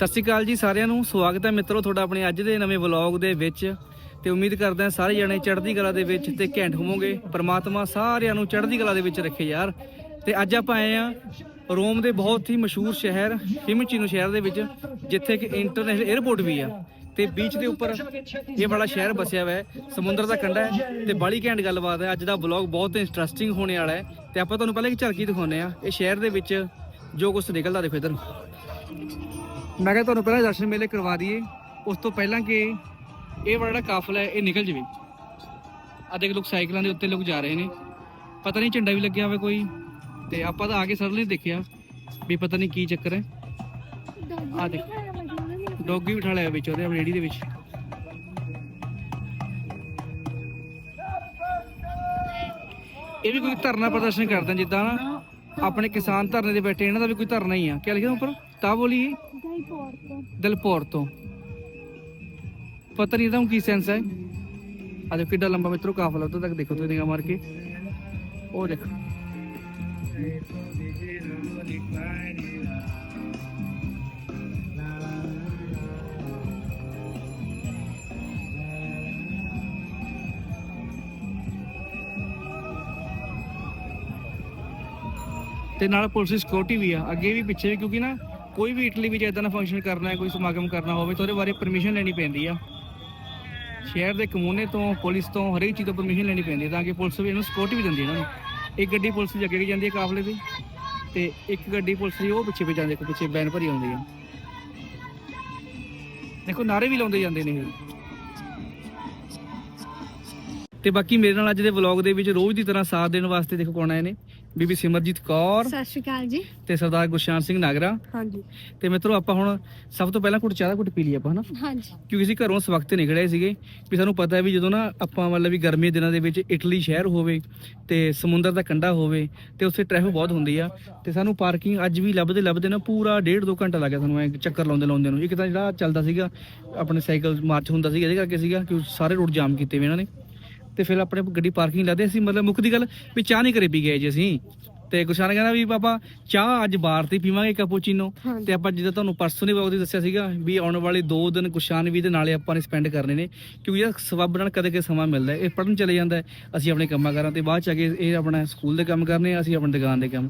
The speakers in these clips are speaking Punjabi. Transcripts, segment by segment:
ਸਤਿ ਸ਼੍ਰੀ ਅਕਾਲ ਜੀ ਸਾਰਿਆਂ ਨੂੰ। ਸਵਾਗਤ ਹੈ ਮਿੱਤਰੋ ਤੁਹਾਡਾ ਆਪਣੇ ਅੱਜ ਦੇ ਨਵੇਂ ਵਲੌਗ ਦੇ ਵਿੱਚ। ਤੇ ਉਮੀਦ ਕਰਦੇ ਹਾਂ ਸਾਰੇ ਜਣੇ ਚੜ੍ਹਦੀ ਕਲਾ ਦੇ ਵਿੱਚ ਤੇ ਘੈਂਟ ਹੋਵੋਗੇ। ਪ੍ਰਮਾਤਮਾ ਸਾਰਿਆਂ ਨੂੰ ਚੜ੍ਹਦੀ ਕਲਾ ਦੇ ਵਿੱਚ ਰੱਖੇ ਯਾਰ। ਤੇ ਅੱਜ ਆਪਾਂ ਆਏ ਆ ਰੋਮ ਦੇ ਬਹੁਤ ਹੀ ਮਸ਼ਹੂਰ ਸ਼ਹਿਰ ਫਿਮਚੀਨੋ ਸ਼ਹਿਰ ਦੇ ਵਿੱਚ, ਜਿੱਥੇ ਕਿ ਇੰਟਰਨੈਸ਼ਨਲ 에ਅਰਪੋਰਟ ਵੀ ਆ। ਤੇ ਬੀਚ ਦੇ ਉੱਪਰ ਇਹ ਬੜਾ ਸ਼ਹਿਰ ਬਸਿਆ ਹੋਇਆ ਹੈ, ਸਮੁੰਦਰ ਦਾ ਕੰਢਾ ਹੈ ਤੇ ਬੜੀ ਘੈਂਟ ਗੱਲਬਾਤ ਹੈ। ਅੱਜ ਦਾ ਵਲੌਗ ਬਹੁਤ ਇੰਟਰਸਟਿੰਗ ਹੋਣੇ ਵਾਲਾ ਹੈ। ਤੇ ਆਪਾਂ ਤੁਹਾਨੂੰ ਪਹਿਲਾਂ ਇੱਕ ਝਲਕੀ ਦਿਖਾਉਂਦੇ ਆ ਇਹ ਸ਼ਹਿਰ ਦੇ ਵਿੱਚ ਜੋ ਕੁਝ ਨਿਕਲਦਾ ਦੇਖੋ ਇਧਰ। ਮੈਂ ਕਿਹਾ ਤੁਹਾਨੂੰ ਪਹਿਲਾਂ ਦਰਸ਼ਨ ਮੇਲੇ ਕਰਵਾ ਦਈਏ। ਉਸ ਤੋਂ ਪਹਿਲਾਂ ਕਿ ਇਹ ਬੜਾ ਜਿਹੜਾ ਕਾਫਲਾ ਹੈ, ਇਹ ਨਿਕਲ ਜਵੇ। ਆ ਦੇਖ ਲੋਕ ਸਾਈਕਲਾਂ ਦੇ ਉੱਤੇ ਲੋਕ ਜਾ ਰਹੇ ਨੇ। ਪਤਾ ਨਹੀਂ ਝੰਡਾ ਵੀ ਲੱਗਿਆ ਹੋਵੇ ਕੋਈ। ਤੇ ਆਪਾਂ ਤਾਂ ਆ ਕੇ ਸਰ ਦੇਖਿਆ ਵੀ ਪਤਾ ਨਹੀਂ ਕੀ ਚੱਕਰ ਹੈ। ਆ ਦੇਖ, ਡੌਗੀ ਬਿਠਾ ਲਿਆ ਵਿੱਚ, ਉਹਦੇ ਰੇੜੀ ਦੇ ਵਿੱਚ। ਇਹ ਵੀ ਕੋਈ ਧਰਨਾ ਪ੍ਰਦਰਸ਼ਨ ਕਰਦਾ ਜਿੱਦਾਂ ਨਾ ਆਪਣੇ ਕਿਸਾਨ ਧਰਨੇ ਦੇ ਬੈਠੇ, ਇਹਨਾਂ ਦਾ ਵੀ ਕੋਈ ਧਰਨਾ ਹੀ ਆ। ਕਿਆ ਲਿਖਿਆ ਉੱਪਰ? ਤਾਂ ਬੋਲੀਏ। ਬੋਲੀ ਦਲਪੌਰ ਤੋਂ ਪਤਾ ਨਹੀਂ ਇਹਦਾ ਹੁਣ ਕੀ ਸੈਂਸ ਹੈ ਆ ਦੇਖੋ ਕਿੱਡਾ ਲੰਬਾ ਮਿੱਤਰੋ ਕਾਫਲਾ ਉੱਧਰ ਤੱਕ ਦੇਖੋ ਤੁਸੀਂ ਨਿਗਾਹ ਮਾਰ ਕੇ ਉਹ ਦੇਖੋ ਤੇ ਨਾਲ ਪੁਲਿਸ ਦੀ ਸਿਕਿਉਰਿਟੀ ਵੀ ਆ ਅੱਗੇ ਵੀ ਪਿੱਛੇ ਵੀ ਕਿਉਂਕਿ ਨਾ ਕੋਈ ਵੀ ਇਟਲੀ ਵਿੱਚ ਇਦਾਂ ਦਾ ਫੰਕਸ਼ਨ ਕਰਨਾ ਹੈ, ਕੋਈ ਸਮਾਗਮ ਕਰਨਾ ਹੋਵੇ ਤਾਂ ਉਹਦੇ ਬਾਰੇ ਪਰਮਿਸ਼ਨ ਲੈਣੀ ਪੈਂਦੀ ਆ। ਸ਼ਹਿਰ ਦੇ ਕਮੂਨੇ ਤੋਂ, ਪੁਲਿਸ ਤੋਂ ਹਰੇਕ ਚੀਜ਼ ਤੋਂ ਪਰਮਿਸ਼ਨ ਲੈਣੀ ਪੈਂਦੀ ਹੈ ਤਾਂ ਕਿ ਪੁਲਿਸ ਵੀ ਇਹਨੂੰ ਸਿਕਿਉਰਿਟੀ ਵੀ ਦਿੰਦੀ ਇਹਨਾਂ ਨੂੰ। ਇੱਕ ਗੱਡੀ ਪੁਲਿਸ ਦੀ ਅੱਗੇ ਜਾਂਦੀ ਹੈ ਕਾਫਲੇ ਦੀ ਤੇ ਇੱਕ ਗੱਡੀ ਪੁਲਿਸ ਦੀ ਉਹ ਪਿੱਛੇ ਪਿੱਛੇ ਜਾਂਦੀ ਹੈ ਪਿੱਛੇ ਬੈਨ ਭਰੀ ਆਉਂਦੀ ਆ। ਦੇਖੋ ਨਾਰੇ ਵੀ ਲਾਉਂਦੇ ਜਾਂਦੇ ਨੇ ਇਹ। ਤੇ ਬਾਕੀ ਮੇਰੇ ਨਾਲ ਅੱਜ ਦੇ ਵਲੌਗ ਦੇ ਵਿੱਚ ਰੋਜ਼ ਦੀ ਤਰ੍ਹਾਂ ਸਾਥ ਦੇਣ ਵਾਸਤੇ ਦੇਖੋ ਕੌਣ ਆਏ ਨੇ। ਬੀਬੀ ਸਿਮਰਜੀਤ ਕੌਰ ਸਤਿ ਸ਼੍ਰੀ ਅਕਾਲ ਜੀ। ਤੇ ਸਰਦਾਰ ਗੁਰਸ਼ਾਨ ਸਿੰਘ ਨਾਗਰਾ। ਹਾਂਜੀ। ਤੇ ਮਿੱਤਰੋ ਆਪਾਂ ਹੁਣ ਸਭ ਤੋਂ ਪਹਿਲਾਂ ਕੁਝ ਚਾਹ ਦਾ ਘੁੱਟ ਪੀ ਲਈ ਆਪਾਂ ਹਨਾ? ਹਾਂਜੀ। ਕਿਉਂਕਿ ਅਸੀਂ ਘਰੋਂ ਇਸ ਵਕਤ ਨਿਕਲੇ ਸੀਗੇ ਵੀ ਸਾਨੂੰ ਪਤਾ ਹੈ ਵੀ ਜਦੋਂ ਨਾ ਆਪਾਂ ਮਤਲਬ ਵੀ ਗਰਮੀ ਦਿਨਾਂ ਦੇ ਵਿੱਚ ਇਟਲੀ ਸ਼ਹਿਰ ਹੋਵੇ ਤੇ ਸਮੁੰਦਰ ਦਾ ਕੰਢਾ ਹੋਵੇ ਤੇ ਉੱਥੇ ਟ੍ਰੈਫਿਕ ਬਹੁਤ ਹੁੰਦੀ ਆ ਤੇ ਸਾਨੂੰ ਪਾਰਕਿੰਗ ਅੱਜ ਵੀ ਲੱਭਦੇ ਲੱਭਦੇ ਨਾ ਪੂਰਾ ਡੇਢ ਦੋ ਘੰਟਾ ਲੱਗ ਗਿਆ ਸਾਨੂੰ ਐ ਚੱਕਰ ਲਾਉਂਦੇ ਲਾਉਂਦੇ ਨੂੰ। ਇੱਕ ਤਾਂ ਜਿਹੜਾ ਚੱਲਦਾ ਸੀਗਾ ਆਪਣੇ ਸਾਈਕਲ ਮਾਰਚ ਹੁੰਦਾ ਸੀਗਾ ਇਹਦੇ ਕਰਕੇ ਸੀਗਾ ਕਿ ਸਾਰੇ ਰੋਡ ਜਾਮ ਕੀਤੇ ਵੇ ਇਹਨਾਂ ਨੇ। ਤੇ ਫਿਰ ਆਪਣੇ ਗੱਡੀ ਪਾਰਕਿੰਗ ਲਾਦੇ ਅਸੀਂ ਮਤਲਬ ਮੁੱਖ ਦੀ ਗੱਲ ਵੀ ਚਾਹ ਨਹੀਂ ਕਰੇ ਪੀ ਗਏ ਜੀ ਅਸੀਂ। ਤੇ ਗੁਸ਼ਾਨ ਕਹਿੰਦਾ ਵੀ ਪਾਪਾ ਚਾਹ ਅੱਜ ਬਾਹਰ ਤੇ ਪੀਵਾਂਗੇ ਕੈਪੂਚੀਨੋ। ਤੇ ਆਪਾਂ ਜਿੱਦਾਂ ਤੁਹਾਨੂੰ ਪਰਸੋਂ ਵਲੌਗ ਦੀ ਦੱਸਿਆ ਸੀਗਾ ਵੀ ਆਉਣ ਵਾਲੇ 2 ਦਿਨ ਗੁਸ਼ਾਨ ਵੀ ਦੇ ਨਾਲੇ ਆਪਾਂ ਨੇ ਸਪੈਂਡ ਕਰਨੇ ਨੇ ਕਿਉਂਕਿ ਇਹ ਸਬੱਬ ਨਾਲ ਕਦੇ ਕਦੇ ਸਮਾਂ ਮਿਲਦਾ ਇਹ ਪੜਨ ਚਲੇ ਜਾਂਦਾ ਅਸੀਂ ਆਪਣੇ ਕੰਮਾਂ ਕਰਾਂ ਤੇ ਬਾਅਦ ਚ ਆ ਕੇ ਇਹ ਆਪਣਾ ਸਕੂਲ ਦੇ ਕੰਮ ਕਰਨੇ ਆ ਅਸੀਂ ਆਪਣੀ ਦੁਕਾਨ ਦੇ ਕੰਮ।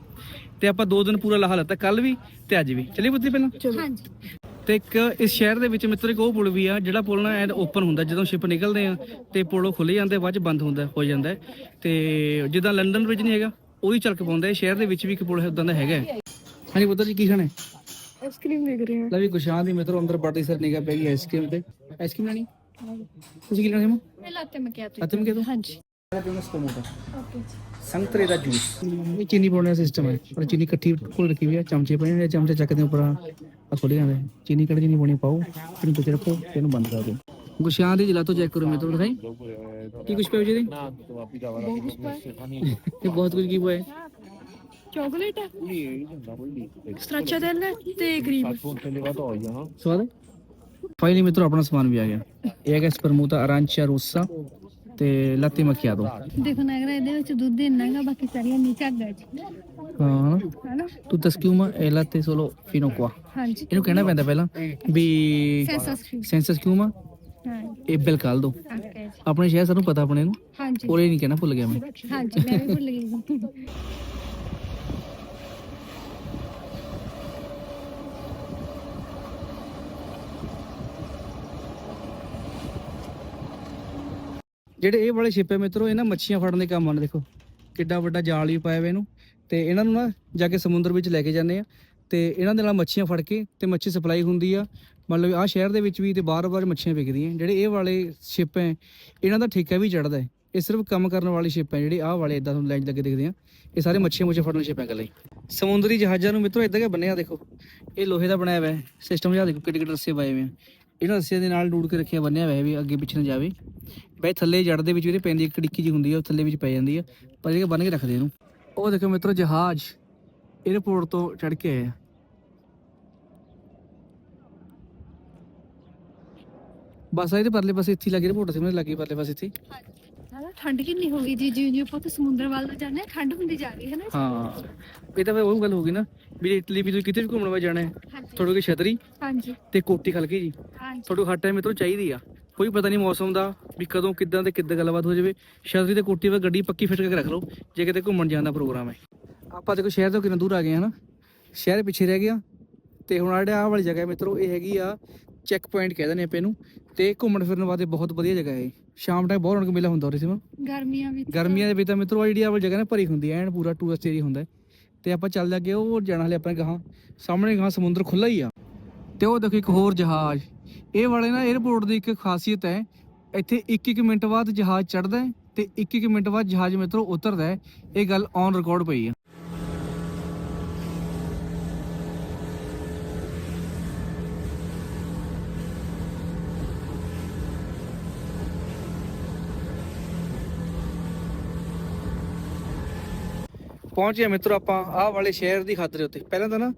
ਤੇ ਆਪਾਂ 2 ਦਿਨ ਪੂਰਾ ਲਾਹਾ ਲੱਤਾ ਕੱਲ ਵੀ ਤੇ ਅੱਜ ਵੀ। ਚਲਿਏ ਬੁੱਧੀ ਪਹਿਲਾਂ? ਹਾਂਜੀ। ਤੇ ਇੱਕ ਇਸ ਸ਼ਹਿਰ ਦੇ ਵਿੱਚ ਮਿੱਤਰ ਇੱਕ ਉਹ ਪੁਲ ਵੀ ਆ ਜਿਹੜਾ ਪੁਲ ਨਾ ਐਨ ਓਪਨ ਹੁੰਦਾ ਜਦੋਂ ਸ਼ਿਪ ਨਿਕਲਦੇ ਆ ਤੇ ਪੁਲ ਖੁੱਲੇ ਜਾਂਦੇ ਬਾਅਦ ਚ ਬੰਦ ਹੁੰਦਾ ਹੋ ਜਾਂਦਾ। ਹੈ। ਤੇ ਜਿੱਦਾਂ ਲੰਡਨ ਵਿੱਚ ਨਹੀਂ ਹੈਗਾ ਉਹੀ ਚਲਕ ਪਾਉਂਦਾ ਹੈ ਸ਼ਹਿਰ ਦੇ ਵਿੱਚ ਵੀ ਇੱਕ ਪੁਲ ਉਦਾਂ ਦਾ ਹੈਗਾ। ਹੈ। ਹਾਂਜੀ ਪੁੱਤਰ ਜੀ ਕੀ ਖਾਣਾ ਹੈ? ਆਈਸਕ੍ਰੀਮ ਦੇਖ ਰਹੇ ਲੈ ਵੀ ਗੁਸ਼ਾਨ ਦੀ ਮਿੱਤਰੋ ਅੰਦਰ ਬੜੀ ਸਰ ਨਿਗਾ ਪੈ ਗਈ ਆਈਸਕ੍ਰੀਮ ਤੇ। ਆਈਸਕ੍ਰੀਮ ਲੈਣੀ? ਤੁਸੀਂ ਕੀ ਲੈਣਾ ਹੈ ਮੈਂ ਲਾਤੇ ਮੈਂ ਕਿਹਾ ਲਾਤੇ ਮੈਂ ਕਿਹਾ? ਹਾਂਜੀ। ਪੀਣਾ ਜੀ। ਸੰਤਰੇ ਦਾ ਜੂਸ। ਇਹ ਚੀਨੀ ਪਾਉਣ ਦਾ ਸਿਸਟਮ ਹੈ। ਪਰ ਚੀਨੀ ਇਕੱਠੀ ਕੋਲ ਰੱਖੀ ਹੋਈ ਹੈ। ਚਮਚੇ ਪਏ ਨੇ। ਚਮਚੇ ਚੱਕਦੇ ਉੱਪਰ ਆ ਖੋਲੇ ਜਾਂਦੇ ਚੀਨੀ ਕੱਢ ਚੀਨੀ ਪਾਉਣੀ ਪਾਓ। ਇਹਨੂੰ ਪਿੱਛੇ ਰੱਖੋ। ਤੇ ਇਹਨੂੰ ਬੰਦ ਕਰ ਦਿਓ। ਗੁਸ਼ਾਨ ਦੀ ਜਲਾ ਤੋਂ ਚੈੱਕ ਕਰੋ। ਮੇਰੇ ਤੋਂ ਦਿਖਾਈ। ਕੀ ਕੁਝ ਪਿਆ ਜੀ ਇਹ ਬਹੁਤ ਕੁਝ ਕੀ ਪਿਆ ਹੈ? ਚਾਕਲੇਟ ਹੈ। ਸਟ੍ਰਾਚਾ del ਤੇ ਗ੍ਰੀਨ ਸਵਾਦ ਫਾਈਨਲੀ ਮਿੱਤਰੋ ਆਪਣਾ ਸਮਾਨ ਵੀ ਆ ਗਿਆ। ਇਹ ਹੈਗਾ ਸਪਰਮੂਤਾ ਅਰਾਂਚਾ ਰੋਸਾ। ਤੇ ਲਾਤੇ ਮੱਖਿਆਤੋ ਦੇਖੋ ਨਾਗਰਾ ਇਹਦੇ ਵਿੱਚ ਦੁੱਧ ਇੰਨਾਗਾ ਬਾਕੀ ਸਾਰੀਆਂ ਨੀਚੇ ਅੱਗ ਜੀ। ਹਾਂ ਹਨਾ? ਤੂੰ ਸਕਿਊਮਾ ਇਹ ਲਾਤੇ ਸੋਲੋ ਫਿਨੋ qua ਹਾਂਜੀ। ਇਹਨੂੰ ਕਹਿਣਾ ਪੈਂਦਾ ਪਹਿਲਾਂ ਵੀ ਸੈਂਸਸ ਸੈਂਸਸ ਕਿਊਮਾ ਹਾਂ ਇਹ ਬਿਲ ਕਾਲ ਦੋ। ਆਪਣੇ ਸ਼ਹਿਰ ਸਾਨੂੰ ਪਤਾ ਆਪਣੇ ਨੂੰ। ਹਾਂਜੀ। ਉਹਰੇ ਨਹੀਂ ਕਹਿਣਾ ਭੁੱਲ ਗਿਆ ਮੈਂ। ਹਾਂਜੀ ਮੈਂ ਵੀ ਭੁੱਲ ਗਈ ਜਿਹੜੇ ਇਹ ਵਾਲੇ ਛਿਪੇ ਮਿੱਤਰੋ ਇਹਨਾਂ ਮੱਛੀਆਂ ਫੜਨ ਦੇ ਕੰਮ ਆਉਂਦੇ ਦੇਖੋ। ਕਿੱਡਾ ਵੱਡਾ ਜਾਲ ਵੀ ਪਾਇਆ ਹੋਇਆ ਇਹਨੂੰ। ਤੇ ਇਹਨਾਂ ਨੂੰ ਨਾ ਜਾ ਕੇ ਸਮੁੰਦਰ ਵਿੱਚ ਲੈ ਕੇ ਜਾਂਦੇ ਆ। ਤੇ ਇਹਨਾਂ ਦੇ ਨਾਲ ਮੱਛੀਆਂ ਫੜ ਕੇ ਤੇ ਮੱਛੀ ਸਪਲਾਈ ਹੁੰਦੀ ਆ। ਮਤਲਬ ਆਹ ਸ਼ਹਿਰ ਦੇ ਵਿੱਚ ਵੀ ਤੇ ਬਾਰ-ਬਾਰ ਮੱਛੀਆਂ ਵਿਕਦੀਆਂ। ਜਿਹੜੇ ਇਹ ਵਾਲੇ ਸ਼ਿਪ ਹੈ, ਇਹਨਾਂ ਦਾ ਠੇਕਾ ਵੀ ਚੜਦਾ ਇਹ ਸਿਰਫ ਕੰਮ ਕਰਨ ਵਾਲੀ ਸ਼ਿਪ ਹੈ, ਜਿਹੜੇ ਆਹ ਵਾਲੇ ਇਦਾਂ ਤੁਹਾਨੂੰ ਲਾਈਨ ਲੱਗੇ ਦਿਖਦੇ ਆ। ਇਹ ਸਾਰੇ ਮੱਛੀਆਂ ਮੁੱਛੀਆਂ ਫੜਨ ਸ਼ਿਪ ਹੈ ਇਕੱਲੇ ਸਮੁੰਦਰੀ ਜਹਾਜ਼ਾਂ ਨੂੰ ਮਿੱਤਰੋ ਇਦਾਂ ਕਿ ਬੰਨਿਆ ਦੇਖੋ। ਇਹ ਲੋਹੇ ਦਾ ਬਣਾਇਆ ਹੋਇਆ ਸਿਸਟਮ ਜਿਹਾ ਦੇਖੋ ਕਿੱਡੇ ਕਿੱਡੇ ਰੱਸੇ ਪਾਏ ਹੋਏ ਆ। ਇਹਨਾਂ ਰੱਸਿਆਂ ਦੇ ਨਾਲ ਡੂੜ ਕੇ ਰੱਖਿਆ ਬੰਨਿਆ ਹੋਇਆ ਵੀ ਅੱਗੇ ਪਿੱਛੇ ਨਾ ਜਾਵੇ। ਬਈ ਥੱਲੇ ਜੜ ਦੇ ਵਿੱਚ ਵੀ ਇਹਦੇ ਪੈਂਦੀ ਇੱਕ ਡਿੱਕੀ ਜੀ ਹੁੰਦੀ ਆ ਉਹ ਥੱਲੇ ਵਿੱਚ ਪੈ ਜਾਂਦੀ ਆ। ਪਰ ਇਹ ਬੰਨ ਕੇ ਰੱਖਦੇ ਇਹਨੂੰ। ਉਹ ਦੇਖੋ ਮਿੱਤਰੋ ਜਹਾਜ਼ 에어ਪੋਰਟ ਤੋਂ ਚੜ ਕੇ ਆਏ ਆ। ਬਸ ਇਹਦੇ ਪਰਲੇ ਪਾਸੇ ਇੱਥੇ ਲੱਗੇ ਰਿਪੋਰਟ ਸੀ ਮੈਨੂੰ ਲੱਗੀ ਪਰਲੇ ਪਾਸੇ ਇੱਥੇ ਹੀ। ਠੰਡ ਕਿੰਨੀ ਹੋ ਗਈ ਜੀ ਜਿਉਂ ਜਿਉਂ ਆਪਾਂ ਤਾਂ ਸਮੁੰਦਰ ਵੱਲ ਜਾਂਦੇ ਠੰਡ ਹੁੰਦੀ ਜਾ ਰਹੀ ਹੈ ਨਾ ਹਾਂ ਇਹ ਤਾਂ ਫਿਰ ਉਹ ਗੱਲ ਹੋ ਗਈ ਨਾ। ਵੀ ਇਟਲੀ ਵੀ ਤੁਸੀਂ ਕਿਤੇ ਵੀ ਘੁੰਮਣ ਵਾ ਜਾਣਾ ਹੈ? ਹਾਂਜੀ। ਤੁਹਾਡੇ ਕੋਲ ਛਤਰੀ ਹਾਂਜੀ। ਤੇ ਕੋਟੀ ਖਲਕੀ ਜੀ। ਹਾਂਜੀ। ਤੁਹਾਨੂੰ ਹਰ ਟਾਈਮ ਮਿੱਤਰੋ ਚਾਹੀਦੀ ਆ। ਕੋਈ ਪਤਾ ਨਹੀਂ ਮੌਸਮ ਦਾ ਵੀ ਕਦੋਂ ਕਿੱਦਾਂ ਤੇ ਕਿੱਦਾਂ ਗੱਲਬਾਤ ਹੋ ਜਾਵੇ। ਛਤਰੀ ਤੇ ਕੋਟੀ 'ਤੇ ਗੱਡੀ ਪੱਕੀ ਫਿੱਟ ਕਰਕੇ ਰੱਖ ਲਓ ਜੇ ਕਿਤੇ ਘੁੰਮਣ ਜਾਣ ਦਾ ਪ੍ਰੋਗਰਾਮ ਹੈ। ਆਪਾਂ ਦੇਖੋ ਸ਼ਹਿਰ ਤੋਂ ਕਿੰਨਾ ਦੂਰ ਆ ਗਏ ਹਨਾ ਸ਼ਹਿਰ ਪਿੱਛੇ ਰਹਿ ਗਿਆ ਤੇ ਹੁਣ ਆਹ ਵਾਲੀ ਜਗ੍ਹਾ ਮਿੱਤਰੋ ਇਹ ਹੈਗੀ ਆ ਚੈੱਕ ਪੁਆਇੰਟ ਕਹਿੰਦੇ ਨੇ ਆਪਾਂ ਇਹਨੂੰ। ਤੇ ਘੁੰਮਣ ਫਿਰਨ ਵਾਸਤੇ ਬਹੁਤ ਵਧੀਆ ਜਗ੍ਹਾ ਹੈ। ਸ਼ਾਮ ਟਾਈਮ ਬਹੁਤ ਰੌਣਕ ਮੇਲਾ ਹੁੰਦਾ ਉਰੇ ਸਿਮਾ। ਗਰਮੀਆਂ ਵਿੱਚ ਗਰਮੀਆਂ ਦੇ ਵਿੱਚ ਤਾਂ ਮਿੱਤਰੋ ਆਹ ਜਿਹੜੀ ਆਹ ਵਾਲੀ ਜਗ੍ਹਾ ਨਾ ਭਰੀ ਹੁੰਦੀ ਐ ਐਨ ਪੂਰਾ ਟੂਰਿਸਟ ਏਰੀਆ ਹੁੰਦਾ ਹੈ। ਤੇ ਆਪਾਂ ਚੱਲ ਅੱਗੇ, ਉਹ ਜਾਣਾ ਹਲੇ ਆਪਣੇ ਗਾਹਾਂ। ਸਾਹਮਣੇ ਗਾਹਾਂ ਸਮੁੰਦਰ ਖੁੱਲਾ ਹੀ ਆ। ਤੇ ਉਹ ਦੇਖੋ ਇੱਕ ਹੋਰ ਜਹਾਜ਼। ਇਹ ਵਾਲੇ ਨਾ 에어ਪੋਰਟ ਦੀ ਇੱਕ ਖਾਸੀਅਤ ਹੈ, ਇੱਥੇ 1-1 ਮਿੰਟ ਬਾਅਦ ਜਹਾਜ਼ ਚੜਦਾ ਹੈ ਤੇ 1-1 ਮਿੰਟ ਬਾਅਦ ਜਹਾਜ਼ ਮਿੱਤਰੋ ਉਤਰਦਾ ਇਹ ਗੱਲ ਔਨ ਰਿਕਾਰਡ ਪਈ ਆ। ਪਹੁੰਚੇ ਮਿੱਤਰੋ ਆਪਾਂ ਆਹ ਵਾਲੇ ਸ਼ਹਿਰ ਦੀ ਹੱਦ ਦੇ ਉੱਤੇ। ਪਹਿਲਾਂ ਤਾਂ ਨਾ,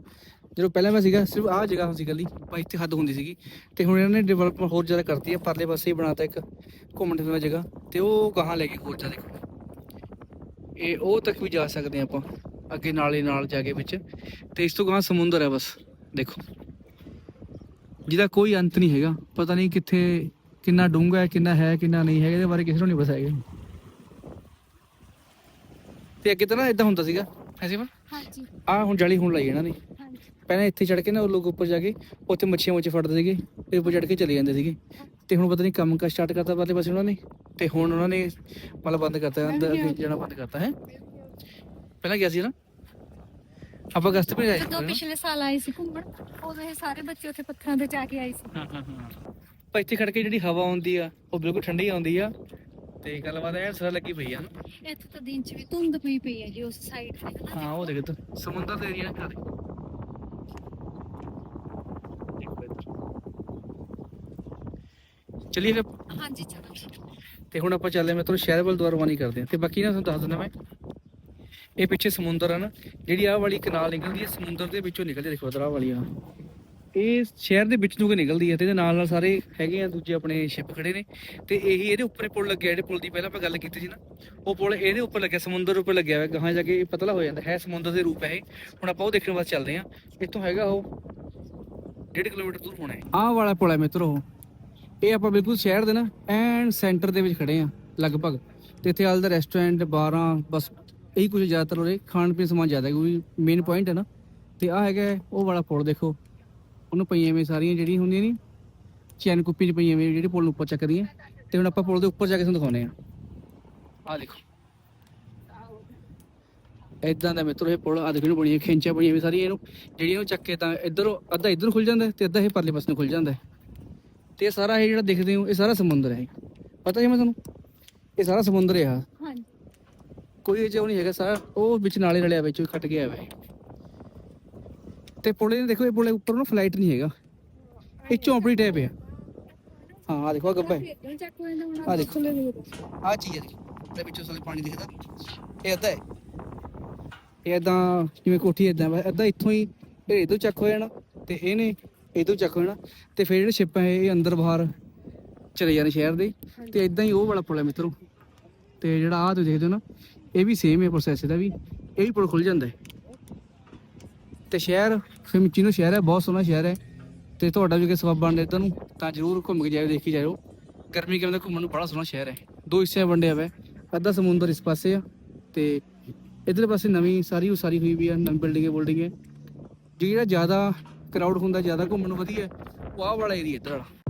ਜਦੋਂ ਪਹਿਲਾਂ ਮੈਂ ਸੀਗਾ, ਸਿਰਫ ਆਹ ਜਗ੍ਹਾ ਹੁੰਦੀ ਸੀ ਗੱਲੀ ਪਰ ਇੱਥੇ ਹੱਦ ਹੁੰਦੀ ਸੀਗੀ। ਤੇ ਹੁਣ ਇਹਨਾਂ ਨੇ ਡਿਵੈਲਪਮੈਂਟ ਹੋਰ ਜ਼ਿਆਦਾ ਕਰਤੀ ਹੈ ਪਰਲੇ ਪਾਸੇ ਹੀ ਬਣਾਤਾ ਇੱਕ ਘੁੰਮਣ ਫਿਰਨ ਜਗ੍ਹਾ, ਤੇ ਉਹ ਗਾਹਾਂ ਲੈ ਕੇ ਹੋਰ ਜ਼ਿਆਦਾ ਇਹ ਉਹ ਤੱਕ ਵੀ ਜਾ ਸਕਦੇ ਹਾਂ ਆਪਾਂ, ਅੱਗੇ ਨਾਲੇ ਨਾਲ ਜਾ ਕੇ ਵਿੱਚ। ਤੇ ਇਸ ਤੋਂ ਗਾਹਾਂ ਸਮੁੰਦਰ ਹੈ ਬਸ, ਦੇਖੋ। ਜਿਹਦਾ ਕੋਈ ਅੰਤ ਨਹੀਂ ਹੈਗਾ, ਪਤਾ ਨਹੀਂ ਕਿੱਥੇ, ਕਿੰਨਾ ਡੂੰਘਾ ਹੈ, ਕਿੰਨਾ ਹੈ, ਕਿੰਨਾ ਨਹੀਂ ਹੈ, ਇਹਦੇ ਬਾਰੇ ਕਿਸੇ ਨੂੰ ਨਹੀਂ ਪਤਾ ਹੈਗਾ। ਤੇ ਅੱਗੇ ਤਾਂ ਨਾ ਇਦਾਂ ਹੁੰਦਾ ਸੀਗਾ। ਐਸੇ ਵਾ ਹਾਂਜੀ। ਆ ਹੁਣ ਜਾਲੀ ਹੁਣ ਲਾਈ ਇਹਨਾਂ ਨੇ। ਹਾਂਜੀ। ਪਹਿਲਾਂ ਇੱਥੇ ਚੜ ਕੇ ਨਾ ਉਹ ਲੋਕ ਉੱਪਰ ਜਾ ਕੇ ਉੱਥੇ ਮੱਛੀਆਂ ਮੁੱਛੇ ਫੜਦੇ ਸੀਗੇ ਤੇ ਉੱਪਰ ਚੜ ਕੇ ਚਲੇ ਜਾਂਦੇ ਸੀਗੇ। ਤੇ ਹੁਣ ਪਤਾ ਨਹੀਂ ਕੰਮ ਕਾ ਸਟਾਰਟ ਕਰਤਾ ਪਰਲੇ ਪਾਸੇ ਉਹਨਾਂ ਨੇ ਤੇ ਹੁਣ ਉਹਨਾਂ ਨੇ ਮਤਲਬ ਬੰਦ ਕਰਤਾ ਅੰਦਰ ਜਾਣਾ ਬੰਦ ਕਰਤਾ ਹੈ। ਪਹਿਲਾਂ ਗਿਆ ਸੀ ਨਾ? ਆਪਾਂ ਅਗਸਤ ਵਿੱਚ ਆਏ ਜਦੋਂ? ਪਿਛਲੇ ਸਾਲ ਆਏ ਸੀ ਘੁੰਮਣ ਉਦੋਂ ਇਹ ਸਾਰੇ ਬੱਚੇ ਉੱਥੇ ਪੱਥਰਾਂ ਤੇ ਜਾ ਕੇ ਆਏ ਸੀ। ਹਾਂ ਹਾਂ ਹਾਂ। ਪਰ ਇੱਥੇ ਖੜ ਕੇ ਜਿਹੜੀ ਹਵਾ ਆਉਂਦੀ ਆ ਉਹ ਬਿਲਕੁਲ ਠੰਡੀ ਆਉਂਦੀ ਆ ਤੇ ਗੱਲਬਾਤ ਐ ਸਰ ਲੱਗੀ ਪਈ ਆ ਇੱਥੇ ਤਾਂ ਦਿਨ ਚ ਵੀ ਧੁੰਦ ਪਈ ਪਈ ਹੈ ਜੀ ਉਸ ਸਾਈਡ ਤੇ। ਹਨਾ। ਹਾਂ ਉਹ ਦੇਖ ਇੱਧਰ। ਸਮੁੰਦਰ ਦਾ ਏਰੀਆ ਨਾ ਦੇ ਚਲਿਏ ਫਿਰ। ਹਾਂਜੀ ਚਲੋ ਤੇ ਹੁਣ ਆਪਾਂ ਚੱਲੇ ਮੈਂ ਤੁਹਾਨੂੰ ਸ਼ਹਿਰ ਵੱਲ ਦੁਆਰਾ ਰਵਾਨੀ ਕਰਦੇ ਹਾਂ। ਤੇ ਬਾਕੀ ਨਾ ਤੁਹਾਨੂੰ ਦੱਸ ਦਿੰਦਾ ਮੈਂ ਇਹ ਪਿੱਛੇ ਸਮੁੰਦਰ ਆ ਨਾ ਜਿਹੜੀ ਆਹ ਵਾਲੀ ਕਨਾਲ ਨਿਕਲਦੀ ਹੈ ਸਮੁੰਦਰ ਦੇ ਵਿੱਚੋਂ ਨਿਕਲਦੀ ਹੈ ਦੇਖੋ ਇਧਰ ਆਹ ਵਾਲੀ ਆ। ਇਹ ਸ਼ਹਿਰ ਦੇ ਵਿੱਚ ਨੂੰ ਕਿ ਨਿਕਲਦੀ ਹੈ ਤੇ ਇਹਦੇ ਨਾਲ ਨਾਲ ਸਾਰੇ ਹੈਗੇ ਆ ਦੂਜੇ ਆਪਣੇ ਸ਼ਿਪ ਖੜੇ ਨੇ ਤੇ ਇਹੀ ਇਹਦੇ ਉੱਪਰ ਪੁਲ ਲੱਗਿਆ ਜਿਹੜੇ ਪੁਲ ਦੀ ਪਹਿਲਾਂ ਆਪਾਂ ਗੱਲ ਕੀਤੀ ਸੀ ਨਾ ਉਹ ਪੁਲ ਇਹਦੇ ਉੱਪਰ ਲੱਗਿਆ ਸਮੁੰਦਰ ਉੱਪਰ ਲੱਗਿਆ ਹੋਇਆ ਗਾਹਾਂ ਜਾ ਕੇ ਇਹ ਪਤਲਾ ਹੋ ਜਾਂਦਾ ਹੈ ਸਮੁੰਦਰ ਦੇ ਰੂਪ ਹੈ ਇਹ। ਹੁਣ ਆਪਾਂ ਉਹ ਦੇਖਣ ਵਾਸਤੇ ਚੱਲਦੇ ਹਾਂ। ਇੱਥੋਂ ਹੈਗਾ ਉਹ 1.5 ਕਿਲੋਮੀਟਰ ਦੂਰ ਹੋਣਾ ਹੈ। ਆਹ ਵਾਲਾ ਪੁਲ ਹੈ ਮਿੱਤਰੋ ਇਹ ਆਪਾਂ ਬਿਲਕੁਲ ਸ਼ਹਿਰ ਦੇ ਨਾ ਐਨ ਸੈਂਟਰ ਦੇ ਵਿੱਚ ਖੜੇ ਆ ਲਗਭਗ। ਤੇ ਇੱਥੇ ਹਾਲ ਦਾ ਰੈਸਟੋਰੈਂਟ ਬਾਰਾਂ ਬਸ ਇਹੀ ਕੁਝ ਜ਼ਿਆਦਾਤਰ ਉਰੇ ਖਾਣ ਪੀਣ ਸਮਾਨ ਜ਼ਿਆਦਾ ਹੈ, ਕਿਉਂਕਿ ਮੇਨ ਪੁਆਇੰਟ ਹੈ ਨਾ। ਤੇ ਆ ਹੈਗਾ ਉਹ ਵਾਲਾ ਪੁਲ ਦੇਖੋ। ਉਹਨੂੰ ਪਈਆਂ ਐਵੇਂ ਸਾਰੀਆਂ ਜਿਹੜੀਆਂ ਹੁੰਦੀਆਂ ਨਹੀਂ ਚੈਨ ਕੁੱਪੀ ਚ ਪਈਆਂ ਐਵੇਂ ਜਿਹੜੇ ਪੁਲ ਨੂੰ ਉੱਪਰ ਚੱਕਦੀਆਂ ਤੇ ਹੁਣ ਆਪਾਂ ਪੁਲ ਦੇ ਉੱਪਰ ਜਾ ਕੇ ਤੁਹਾਨੂੰ ਦਿਖਾਉਂਦੇ ਆ ਆ ਦੇਖੋ। ਇਦਾਂ ਦਾ ਮਿੱਤਰੋ ਇਹ ਪੁਲ ਆ ਦੇਖੋ ਇਹਨੂੰ ਬਣੀਆਂ ਖਿੰਚਾਂ ਵੀ ਸਾਰੀਆਂ ਇਹਨੂੰ ਜਿਹੜੀਆਂ ਨੂੰ ਚੱਕੇ ਤਾਂ ਇੱਧਰੋਂ ਅੱਧਾ ਇੱਧਰ ਖੁੱਲ ਜਾਂਦਾ ਹੈ ਤੇ ਅੱਧਾ ਇਹ ਪਰਲੇ ਪਾਸੇ ਨੂੰ ਖੁੱਲ ਜਾਂਦਾ। ਹੈ ਤੇ ਇਹ ਸਾਰਾ ਇਹ ਜਿਹੜਾ ਦੇਖਦੇ ਹੋ ਇਹ ਸਾਰਾ ਸਮੁੰਦਰ ਹੈ ਪਤਾ ਹੈ ਮੈਂ ਤੁਹਾਨੂੰ? ਇਹ ਸਾਰਾ ਸਮੁੰਦਰ ਹੈ। ਹਾਂਜੀ। ਕੋਈ ਇਹ ਜਿਹਾ ਨਹੀਂ ਹੈਗਾ ਸਾਰਾ ਉਹ ਵਿੱਚ ਨਾਲੇ ਰਲਿਆ ਵਿੱਚ ਕੱਟ ਗਿਆ ਹੋਇਆ ਹੈ ਤੇ ਪੁਲੇ ਨੇ ਦੇਖੋ, ਇਹ ਪੁਲੇ ਉੱਪਰ ਨਾ ਫਲਾਈਟ ਨਹੀਂ ਹੈਗਾ। ਇਹ ਝੌਂਪੜੀ ਟਾਈਪ ਹੈ ਹਾਂ ਆ ਦੇਖੋ ਗੱਬਾ ਹੈ। ਚੱਕ ਹੋ ਦੇਖੋ। ਆ ਚੀਜ਼ ਹੈ ਦੇਖੋ। ਵਿੱਚੋਂ ਸਾਰੇ ਪਾਣੀ ਦਿਖਦਾ। ਇਹ ਅੱਧਾ ਹੈ। ਇਹ ਏਦਾਂ ਜਿਵੇਂ ਕੋਠੀ ਏਦਾਂ ਵਾ। ਇੱਥੋਂ ਹੀ ਇਹ ਇਦੋਂ ਚੱਕ ਹੋ ਜਾਣਾ ਤੇ ਇਹਨੇ ਇਦੋਂ ਚੱਕ ਹੋ ਜਾਣਾ ਤੇ ਫਿਰ ਜਿਹੜੇ ਸ਼ਿਪ ਹੈ ਇਹ ਅੰਦਰ ਬਾਹਰ ਚਲੇ ਜਾਣੇ ਸ਼ਹਿਰ ਦੇ। ਤੇ ਇਦਾਂ ਹੀ ਉਹ ਵਾਲਾ ਪੁਲ ਹੈ ਮਿੱਤਰੋ। ਤੇ ਜਿਹੜਾ ਆਹ ਤੁਸੀਂ ਦੇਖਦੇ ਹੋ ਨਾ, ਇਹ ਵੀ ਸੇਮ ਹੈ ਪ੍ਰੋਸੈਸ ਇਹਦਾ ਵੀ। ਇਹ ਵੀ ਪੁਲ ਖੁੱਲ ਜਾਂਦਾ ਹੈ। ਤੇ ਸ਼ਹਿਰ? ਫਿਮਚੀਨੋ ਸ਼ਹਿਰ ਹੈ, ਬਹੁਤ ਸੋਹਣਾ ਸ਼ਹਿਰ ਹੈ। ਤੇ ਤੁਹਾਡਾ ਵੀ ਕਿਸੇ ਸਬਬ ਬਣਦਾ ਇੱਧਰ ਨੂੰ, ਤਾਂ ਜ਼ਰੂਰ ਘੁੰਮ ਕੇ ਜਾਇਓ, ਦੇਖ ਕੇ ਜਾਇਓ। ਗਰਮੀ ਕਿਵੇਂ ਦਾ ਘੁੰਮਣ ਨੂੰ ਬੜਾ ਸੋਹਣਾ ਸ਼ਹਿਰ ਹੈ। ਦੋ ਹਿੱਸਿਆਂ ਵੰਡਿਆ ਹੋਇਆ ਅੱਧਾ ਸਮੁੰਦਰ ਇਸ ਪਾਸੇ ਆ, ਤੇ ਇਧਰਲੇ ਪਾਸੇ ਨਵੀਂ ਸਾਰੀ ਉਸਾਰੀ ਹੋਈ ਵੀ ਆ, ਨਵੀਂ ਬਿਲਡਿੰਗ ਹੈ ਬਿਲਡਿੰਗ ਹੈ। ਜਿਹੜਾ ਜ਼ਿਆਦਾ ਕਰਾਊਡ ਹੁੰਦਾ, ਜ਼ਿਆਦਾ ਘੁੰਮਣ ਨੂੰ ਵਧੀਆ ਉਹ ਆਹ ਵਾਲਾ ਏਰੀਆ ਇੱਧਰ ਵਾਲਾ।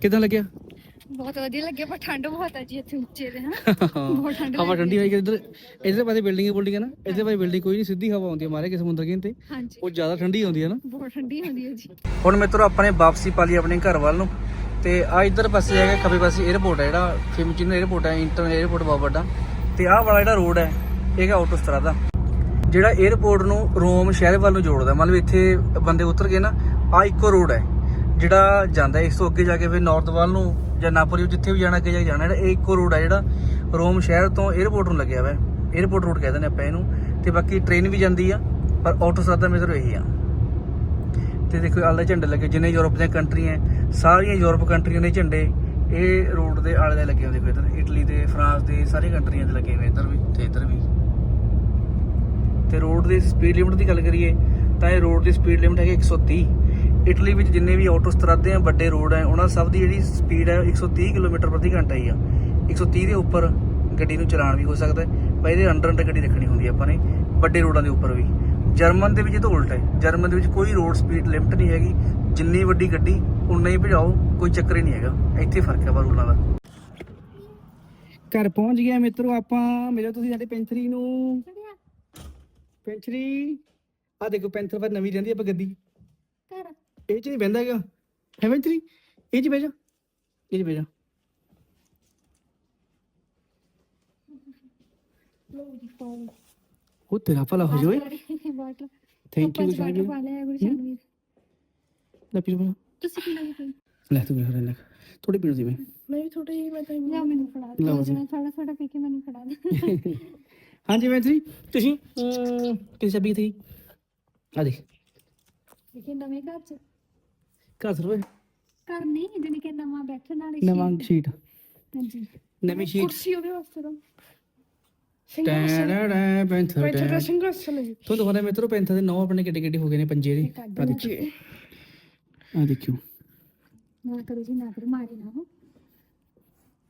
ਕਿਦਾਂ ਲੱਗਿਆ? ਬਹੁਤ ਵਧੀਆ ਲੱਗਿਆ ਪਰ ਠੰਡ ਬਹੁਤ ਹੈ ਜੀ ਇੱਥੇ ਉੱਚੇ ਦੇ ਹਾਂ ਬਹੁਤ ਠੰਡ ਹਵਾ ਠੰਡੀ ਹੋਈ ਕਿ ਇੱਧਰ ਇਧਰ ਪਾਸੇ ਬਿਲਡਿੰਗ ਬਿਲਡਿੰਗ ਨਾ? ਇਧਰ ਪਾਸੇ ਬਿਲਡਿੰਗ ਕੋਈ ਨਹੀਂ ਸਿੱਧੀ ਹਵਾ ਆਉਂਦੀ ਹੈ ਮਾਰੇ ਕਿ ਸਮੁੰਦਰ ਕਿੰਨ ਤੇ। ਉਹ ਜ਼ਿਆਦਾ ਠੰਡੀ ਆਉਂਦੀ ਹੈ ਨਾ। ਬਹੁਤ ਠੰਡੀ ਹੁੰਦੀ ਹੈ ਜੀ। ਹੁਣ ਮਿੱਤਰੋ ਆਪਣੇ ਵਾਪਸੀ ਪਾਲੀ ਆਪਣੇ ਘਰ ਵੱਲ ਨੂੰ। ਤੇ ਆ ਇਧਰ ਪਾਸੇ ਹੈਗਾ ਖੱਬੇ ਪਾਸੇ 에어ਪੋਰਟ ਹੈ ਜਿਹੜਾ ਫਿਮਚਿਨ 에어ਪੋਰਟ ਹੈ ਇੰਟਰਨੈਸ਼ਨਲ 에어ਪੋਰਟ ਬਹੁਤ ਵੱਡਾ। ਤੇ ਆਹ ਵਾਲਾ ਜਿਹੜਾ ਰੋਡ ਹੈ ਇਹ ਹੈਗਾ ਆਟੋ ਸਟਰਾਦਾ ਜਿਹੜਾ 에어ਪੋਰਟ ਨੂੰ ਰੋਮ ਸ਼ਹਿਰ ਵੱਲ ਨੂੰ ਜੋੜਦਾ ਮਤਲਬ ਇੱਥੇ ਬੰਦੇ ਉਤਰ ਗਏ ਨਾ ਆ ਇੱਕੋ ਰੋਡ ਹੈ। ਜਿਹੜਾ ਜਾਂਦਾ ਇਸ ਤੋਂ ਅੱਗੇ ਜਾ ਕੇ ਫਿਰ ਨਾਰਥ ਵਾਲ ਨੂੰ ਜਾਂ ਨਾਪੋਲੀ ਜਿੱਥੇ ਵੀ ਜਾਣਾ, ਅੱਗੇ ਜਾ ਕੇ ਜਾਣਾ, ਜਿਹੜਾ ਇੱਕੋ ਰੋਡ ਆ ਜਿਹੜਾ ਰੋਮ ਸ਼ਹਿਰ ਤੋਂ 에어ਪੋਰਟ ਨੂੰ ਲੱਗਿਆ ਹੋਇਆ 에어ਪੋਰਟ ਰੋਡ ਕਹਿੰਦੇ ਨੇ ਆਪਾਂ ਇਹਨੂੰ। ਤੇ ਬਾਕੀ ਟ੍ਰੇਨ ਵੀ ਜਾਂਦੀ ਆ, ਪਰ ਆਟੋ ਸਾਦਾ ਮੇਜ਼ਰ ਇਹੀ ਆ। ਤੇ ਦੇਖੋ, ਆਲੇ ਝੰਡੇ ਲੱਗੇ, ਜਿੰਨੇ ਯੂਰਪ ਦੀਆਂ ਕੰਟਰੀਆਂ ਸਾਰੀਆਂ ਯੂਰਪ ਕੰਟਰੀਆਂ ਦੇ ਝੰਡੇ ਇਹ ਰੋਡ ਦੇ ਆਲੇ ਦੇ ਲੱਗੇ ਹੁੰਦੇ ਫਿਰ ਇਧਰ ਇਟਲੀ ਦੇ ਫਰਾਂਸ ਦੇ ਸਾਰੀ ਕੰਟਰੀਆਂ ਦੇ ਲੱਗੇ ਹੋਏ ਇੱਧਰ ਵੀ ਤੇ ਇੱਧਰ ਵੀ। ਤੇ ਰੋਡ ਦੀ ਸਪੀਡ ਲਿਮਟ ਦੀ ਗੱਲ ਕਰੀਏ, ਤਾਂ ਇਹ ਰੋਡ ਦੀ ਸਪੀਡ ਲਿਮਟ ਹੈਗੀ 130 ਇਟਲੀ ਵਿੱਚ ਜਿੰਨੇ ਵੀ ਆਟੋ ਸਤਰਾਦੇ ਆ ਵੱਡੇ ਰੋਡ ਆ ਉਹਨਾਂ ਸਭ ਦੀ ਜਿਹੜੀ ਸਪੀਡ ਹੈ 130 ਕਿਲੋਮੀਟਰ ਪ੍ਰਤੀ ਘੰਟਾ ਹੀ ਆ। 130 ਦੇ ਉੱਪਰ ਗੱਡੀ ਨੂੰ ਚਲਾਉਣ ਵੀ ਹੋ ਸਕਦਾ ਹੈ ਪਰ ਇਹਦੇ ਅੰਡਰ ਅੰਡਰ ਗੱਡੀ ਰੱਖਣੀ ਹੁੰਦੀ ਹੈ ਆਪਾਂ ਨੇ ਵੱਡੇ ਰੋਡਾਂ ਦੇ ਉੱਪਰ ਵੀ। ਜਰਮਨ ਦੇ ਵਿੱਚ ਇਹ ਤਾਂ ਉਲਟ ਹੈ ਜਰਮਨ ਦੇ ਵਿੱਚ ਕੋਈ ਰੋਡ ਸਪੀਡ ਲਿਮਟ ਨਹੀਂ ਹੈਗੀ ਜਿੰਨੀ ਵੱਡੀ ਗੱਡੀ ਉਨਾ ਹੀ ਭਜਾਓ ਕੋਈ ਚੱਕਰ ਹੀ ਨਹੀਂ ਹੈਗਾ ਇੱਥੇ ਫ਼ਰਕ ਹੈ ਪਰ ਰੂਲਾਂ ਦਾ। ਘਰ ਪਹੁੰਚ ਗਿਆ ਮਿੱਤਰੋ ਆਪਾਂ ਮਿਲੋ ਤੁਸੀਂ ਸਾਡੇ ਪੈਂਥਰੀ ਨੂੰ। ਪੈਂਥਰੀ ਆ ਦੇਖੋ ਪੈਂਥਰ ਪਰ ਨਵੀਂ ਰਹਿੰਦੀ ਆਪਾਂ ਗੱਦੀ ਘਰ। ਇਹ ਚ ਨਹੀਂ ਬਹਿੰਦਾ ਹੈਗਾ। ਹੈ ਪੈਂਥਰੀ ਇਹ ਚ ਬਹਿ ਜਾ ਇਹ ਚ ਬਹਿ ਜਾ। ਉਹ ਤੇਰਾ ਭਲਾ ਹੋ ਜਾਵੇ। ਬਾਟਲ ਥੈਂਕ ਯੂ ਬਾਟਲ ਪਾ ਲਿਆ ਗੁਰਸ਼ਨ ਵੀਰ। ਲੈ ਪੀ ਬਣਾ ਤੁਸੀਂ ਪੀ ਲਓਗੇ ਕੋਈ। ਲੈ ਤੂੰ ਮੇਰੇ ਨਾਲ ਥੋੜੀ ਪੀਣ ਸੀ ਮੈਂ। ਮੈਂ ਵੀ ਥੋੜਾ ਹੀ ਮੈਂ ਤਾਂ ਲਿਆ ਮੈਨੂੰ ਫੜਾ ਲਓ ਦੋ ਜੀ। ਜਣਾ ਥੋੜਾ ਥੋੜਾ ਪੀ ਕੇ ਮੈਨੂੰ ਫੜਾ ਦੇ ਹਾਂਜੀ ਪੈਂਥਰੀ ਤੁਸੀਂ ਅਮ, ਕਿਸ ਸਬੀ ਥੀ ਆ ਦੇਖ। ਕਿ ਨਵੇਂ ਘਰ ਚ? ਘਰ ਸਰਵੇ? ਘਰ ਨਹੀਂ ਜਿਹਨੇ ਕਿ ਨਵਾਂ ਬੈਠਣ ਵਾਲੀ ਨਵਾਂ ਸ਼ੀਟ ਹਾਂਜੀ। ਨਵੀਂ ਸ਼ੀਟ ਕੁਰਸੀ ਉਹਦੇ ਵਾਸਤੇ ਤਾਂ ਟੈੜਾ ਪੈਂਥਰ ਬੈਠੇ ਟੈਂ। ਸਿੰਘਾਸਨ ਹੈ ਤੁਹਾਨੂੰ ਪਤਾ ਮਿੱਤਰੋ ਪੈਂਥਰ ਦੇ ਨੌ ਆਪਣੇ ਕਿੱਡੇ ਕਿੱਡੇ ਹੋ ਗਏ ਨੇ ਪੰਜੇ ਦੇ। ਆ ਦੇਖਿਓ। ਆ ਦੇਖਿਓ। ਨਾ ਕਰੋ ਜੀ ਨਾ ਕਰੋ ਮਾਰੀ ਨਾ ਹੋ।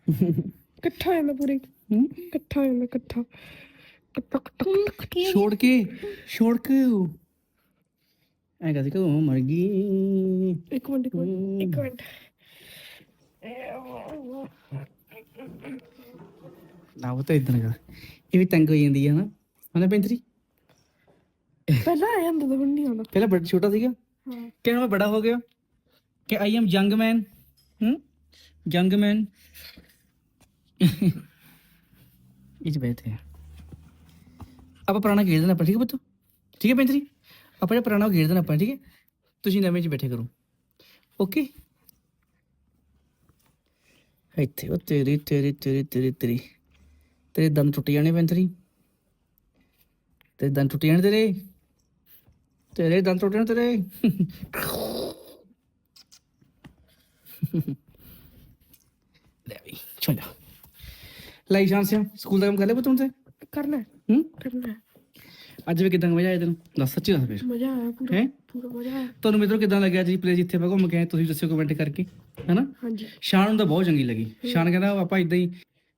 ਇਕੱਠਾ ਹੈ ਮੈਂ ਪੂਰੀ। ਹੂੰ? ਇਕੱਠਾ ਹੈ ਮੈਂ ਇਕੱਠਾ। ਟਕ ਟਕ ਟਕ। ਕੀ ਛੋੜ ਕੇ ਛੋੜ ਕੇ। ਐ ਕਹਦੇ ਕਿ ਉਹ ਮਰ ਗਈ ਇੱਕ ਮਿੰਟ ਇੱਕ ਮਿੰਟ ਇੱਕ ਮਿੰਟ। ਨਾ ਉਹ ਤਾਂ ਇਦਾਂ ਕਰ ਇਹ ਵੀ ਤੰਗ ਹੋ ਜਾਂਦੀ ਹੈ ਨਾ ਹਨਾ ਪੈਂਥਰੀ ਪਹਿਲਾਂ ਆਇਆ ਹੁੰਦਾ ਤਾਂ ਹੁਣ ਨਹੀਂ ਆਉਂਦਾ ਪਹਿਲਾਂ ਬੜਾ ਛੋਟਾ ਸੀਗਾ ਹਾਂ ਕਿ ਹੁਣ ਮੈਂ ਬੜਾ ਹੋ ਗਿਆ ਕਿ ਆਈ ਐਮ ਯੰਗ ਮੈਨ ਹੂੰ ਯੰਗ ਮੈਨ ਇਹ ਬੈਠੇ ਆਪਾਂ ਪੁਰਾਣਾ ਖੇਡ ਦੇਣਾ ਆਪਾਂ ਠੀਕ ਹੈ ਬੱਤੋ ਠੀਕ ਹੈ ਪੈਂਤਰੀ ਆਪਾਂ ਜਿਹੜਾ ਪੁਰਾਣਾ ਉਹ ਖੇਡ ਦੇਣਾ ਆਪਾਂ ਠੀਕ ਹੈ? ਤੁਸੀਂ ਨਵੇਂ ਚ ਬੈਠੇ ਕਰੋ। ਓਕੇ ਇੱਥੇ ਉਹ ਤੇਰੀ ਤੇਰੀ ਤੇਰੀ ਤੇਰੀ ਤੇਰੀ। ਤੇਰੇ ਦੰਦ ਟੁੱਟ ਜਾਣੇ ਪੈਂਤਰੀ ਤੇਰੇ। ਦੰਦ ਟੁੱਟ ਜਾਣੇ ਤੇਰੇ। ਤੇਰੇ ਦੰਦ ਟੁੱਟ ਜਾਣੇ ਤੇਰੇ। ਲੈ ਵੀ ਚਲਾ ਲੈ ਜਾਨ ਸਿਆ ਸਕੂਲ ਦਾ ਕੰਮ ਕਰ ਪੁੱਤ ਹੁਣ ਤੇ? ਕਰਨਾ। ਹੈ, ਕਰਨਾ। ਅੱਜ ਵੀ ਕਿਦਾਂ ਮਜ਼ਾ ਆਇਆ ਤੈਨੂੰ? ਦੱਸ ਸੱਚੀ ਦੱਸ ਫਿਰ। ਮਜ਼ਾ ਆਇਆ ਪੂਰਾ ਹੈ? ਪੂਰਾ ਮਜ਼ਾ ਆਇਆ। ਤੁਹਾਨੂੰ ਮਿੱਤਰੋ ਕਿਦਾਂ ਲੱਗਿਆ? ਜੀ ਪਲੇਸ ਜਿੱਥੇ ਆਪਾਂ ਘੁੰਮ ਕੇ ਆਏ ਤੁਸੀਂ ਦੱਸਿਓ ਕਮੈਂਟ ਕਰਕੇ ਹੈਨਾ? ਹਾਂਜੀ। ਸ਼ਾਨ ਨੂੰ ਤਾਂ ਬਹੁਤ ਚੰਗੀ ਲੱਗੀ। ਸ਼ਾਨ ਕਹਿੰਦਾ ਆਪਾਂ ਇਦਾਂ ਹੀ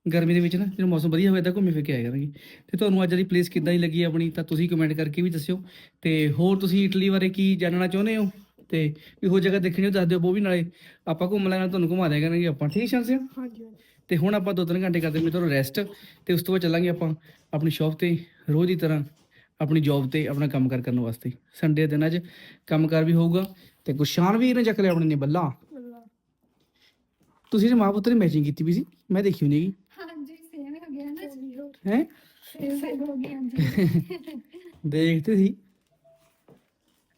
ਗਰਮੀ ਦੇ ਵਿੱਚ ਨਾ ਜਦੋਂ ਮੌਸਮ ਵਧੀਆ ਹੋਵੇ ਤਾਂ ਘੁੰਮੇ ਫਿਰ ਕੇ ਆਇਆ ਕਰਾਂਗੇ। ਤੇ ਤੁਹਾਨੂੰ ਅੱਜ ਦੀ ਪਲੇਸ ਕਿੱਦਾਂ ਦੀ ਲੱਗੀ ਆਪਣੀ? ਤਾਂ ਤੁਸੀਂ ਕਮੈਂਟ ਕਰਕੇ ਵੀ ਦੱਸਿਓ। ਤੇ ਹੋਰ ਤੁਸੀਂ ਇਟਲੀ ਬਾਰੇ ਕੀ ਜਾਣਨਾ ਚਾਹੁੰਦੇ ਹੋ? ਤੇ ਵੀ ਹੋਰ ਜਗ੍ਹਾ ਦੇਖਣੀ ਹੋ ਦੱਸ ਦਿਓ ਉਹ ਵੀ ਨਾਲੇ ਆਪਾਂ ਘੁੰਮ ਲੈਣਾ ਤੁਹਾਨੂੰ ਘੁਮਾ ਦਿਆ ਕਰਾਂਗੇ ਆਪਾਂ। ਠੀਕ ਸ਼ਾਨ ਹਾਂਜੀ ਹਾਂਜੀ। ਤੇ ਹੁਣ ਆਪਾਂ ਦੋ ਤਿੰਨ ਘੰਟੇ ਕਰਦੇ ਮਿੱਤਰੋ ਰੈਸਟ ਤੇ ਉਸ ਤੋਂ ਬਾਅਦ ਚੱਲਾਂਗੇ ਆਪਾਂ ਆਪਣੀ ਸ਼ਾਪ ਤੇ ਰੋਜ਼ ਦੀ ਤਰ੍ਹਾਂ। ਆਪਣੀ ਜੌਬ ਤੇ ਆਪਣਾ ਕੰਮ ਕਾਰ ਕਰਨ ਵਾਸਤੇ। ਸੰਡੇ ਦੇ ਦਿਨਾਂ 'ਚ ਕੰਮਕਾਰ ਵੀ ਹੋਊਗਾ ਤੇ ਗੁਸ਼ਾਨ ਵੀ ਇਹਨੇ ਚੱਕ ਲਿਆ ਆਪਣੇ ਨੇ ਬੱਲਾ। ਤੁਸੀਂ ਤੇ ਮਾਂ ਪੁੱਤ ਨੇ ਮੈਚਿੰਗ ਕੀਤੀ ਵੀ ਸੀ ਮੈਂ ਦੇਖੀ ਨਹੀਂ ਗਈ ਹਾਂਜੀ ਸੇਮ ਹੋ ਗਿਆ ਨਾ। ਹੈ ਸੇਮ ਹੋ? ਗਿਆ ਦੇਖਦੇ ਸੀ।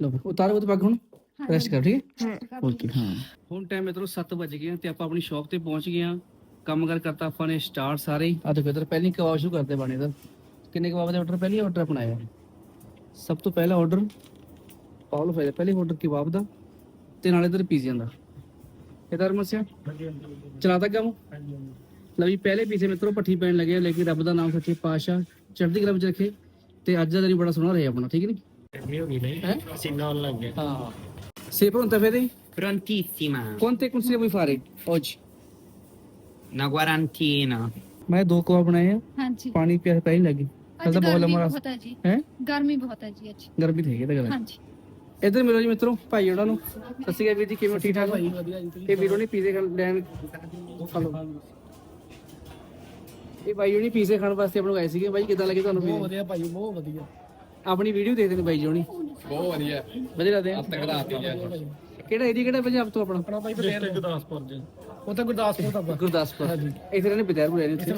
ਲੋ ਫਿਰ ਉਤਾਰੋ ਉਹ ਪੱਗ ਹੁਣ। ਰੈਸਟ ਕਰ ਠੀਕ ਹੈ? ਓਕੇ ਹਾਂ। ਹੁਣ ਟਾਈਮ ਮਿੱਤਰੋ 7 ਵਜ ਗਏ ਤੇ ਆਪਾਂ ਆਪਣੀ ਸ਼ਾਪ ਤੇ ਪਹੁੰਚ ਗਏ ਆ। ਕੰਮ ਕਰ ਕਰਤਾ ਆਪਾਂ ਨੇ ਸਟਾਰਟ ਸਾਰੇ। ਆ ਦੇਖੋ ਇਧਰ ਪਹਿਲੀ ਕਬਾਬ ਸ਼ੁਰੂ ਕਰਦੇ ਬਣੇ ਇਧਰ ਕਿੰਨੇ ਕਬਾਬ ਦੇ ਆਰਡਰ ਪਹਿਲੀ ਆਰਡਰ ਬਣਾਇਆ ਸਭ ਤੋਂ ਪਹਿਲਾ ਆਰਡਰ ਪਾਉਲ ਫਾਇਦਾ ਪਹਿਲੇ ਆਰਡਰ ਕਬਾਬ ਦਾ ਤੇ ਨਾਲ ਇਧਰ ਪੀਜ਼ਿਆਂ ਦਾ ਇਧਰ ਮਸਿਆ ਚਲਾਤਾ ਕੰਮ ਲਓ ਜੀ ਪਹਿਲੇ ਪੀਸੇ ਮਿੱਤਰੋ ਪੱਠੀ ਪੈਣ ਲੱਗੇ ਲੇਕਿਨ ਰੱਬ ਦਾ ਨਾਮ ਸੱਚੇ ਪਾਤਸ਼ਾਹ ਚੜ੍ਹਦੀ ਕਲਾ ਵਿੱਚ ਰੱਖੇ ਤੇ ਅੱਜ ਦਾ ਦਿਨ ਬੜਾ ਸੋਹਣਾ ਰਿਹਾ ਆਪਣਾ ਠੀਕ ਨਹੀਂ lei? Eh? Sì, non la mia. ਹਾਂ sei pronta Fede? Prontissima. Quante consigli vuoi fare oggi? Una quarantina. ਮੈਂ ਦੋ ਕਬਾਬ ਬਣਾਏ ਆ ਹਾਂਜੀ ਪਾਣੀ ਪਿਆ ਪਹਿਲਾਂ ਲੱਗੀ ਅੱਜ ਤਾਂ ਬਹੁਤ ਗਰਮੀ ਲੰਮਾ ਬਹੁਤ ਹੈ ਜੀ। ਹੈ? ਗਰਮੀ ਬਹੁਤ ਹੈ ਜੀ ਅੱਜ। ਗਰਮੀ ਤੇ ਗੱਲ ਹਾਂਜੀ। ਇੱਧਰ ਮਿਲੋ ਜੀ ਮਿੱਤਰੋ ਭਾਈ ਉਹਨਾਂ ਨੂੰ। ਸਤਿ ਸ਼੍ਰੀ ਅਕਾਲ ਵੀਰ ਜੀ ਕਿਵੇਂ ਹੋ? ਠੀਕ ਠਾਕ ਭਾਈ ਵਧੀਆ ਜੀ ਤੇ ਵੀਰੋ ਨੇ ਪੀਜ਼ੇ ਖਾਣ ਲੈਣ ਹਲੋ ਇਹ ਭਾਈ ਉਹਨੇ ਪੀਜ਼ੇ ਖਾਣ ਵਾਸਤੇ ਆਪਾਂ ਨੂੰ ਆਏ ਸੀਗੇ। ਬਾਈ ਕਿਦਾਂ ਲੱਗੇ ਤੁਹਾਨੂੰ ਪੀਜ਼ੇ? ਵਧੀਆ ਭਾਈ ਬਹੁਤ ਵਧੀਆ। ਆਪਣੀ ਵੀਡੀਓ ਦੇਖਦੇ ਨੇ ਬਾਈ ਜੀ ਹੋਣੀ। ਬਹੁਤ ਵਧੀਆ। ਵਧੀਆ ਲੱਗਦੇ ਆ। ਤਗੜਾ ਆਤੀ ਜੀ ਕਿਹੜਾ ਏਰੀਆ ਕਿਹੜਾ ਪੰਜਾਬ ਤੋਂ ਆਪਣਾ? ਆਪਣਾ ਭਾਈ ਬਤੇਰ ਗੁਰਦਾਸਪੁਰ ਜੀ। ਉਹ ਤਾਂ ਗੁਰਦਾਸਪੁਰ ਦਾ ਗੁਰਦਾਸਪੁਰ। ਇੱਥੇ ਰਹਿੰਦੇ ਬਤੇਰਪੁਰ ਰਹਿੰਦੇ ਉੱਥੇ